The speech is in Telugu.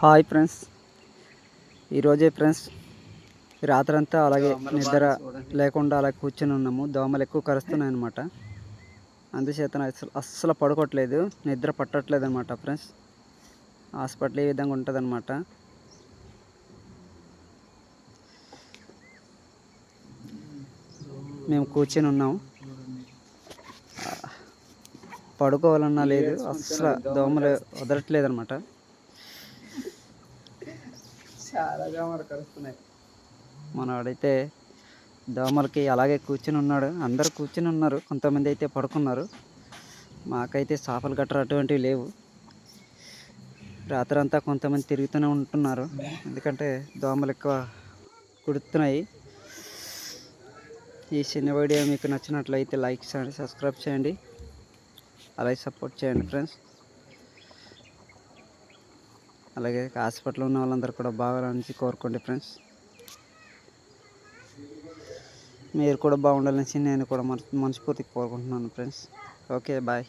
Hi friends. ఈరోజే ఫ్రెండ్స్ రాత్రంతా అలాగే నిద్ర లేకుండా అలా కూర్చొని ఉన్నాము. దోమలు ఎక్కువ కరుస్తున్నాయి అనమాట అందుచేత అసలు అస్సలు పడుకోవట్లేదు. నిద్ర పట్టట్లేదు అనమాట ఫ్రెండ్స్. హాస్పిటల్ ఈ విధంగా ఉంటుంది అనమాట మేము కూర్చొని ఉన్నాం. పడుకోవాలన్నా లేదు. అస్సలు దోమలు వదలట్లేదు అనమాట చాలా దోమలు కరుస్తున్నాయి. మనవాడైతే దోమలకి అలాగే కూర్చుని ఉన్నాడు. అందరు కూర్చుని ఉన్నారు. కొంతమంది అయితే పడుకున్నారు. మాకైతే చేపలు గట్రా అటువంటివి లేవు. రాత్రంతా కొంతమంది తిరుగుతూనే ఉంటున్నారు. ఎందుకంటే దోమలు ఎక్కువ కుడుతున్నాయి. ఈ చిన్న వీడియో మీకు నచ్చినట్లయితే లైక్ చేయండి సబ్స్క్రైబ్ చేయండి. అలాగే సపోర్ట్ చేయండి ఫ్రెండ్స్. అలాగే హాస్పిటల్లో ఉన్న వాళ్ళందరూ కూడా బాగాలని కోరుకోండి ఫ్రెండ్స్. మీరు కూడా బాగుండాలని నేను కూడా మన మనస్ఫూర్తిగా కోరుకుంటున్నాను ఫ్రెండ్స్. Okay bye.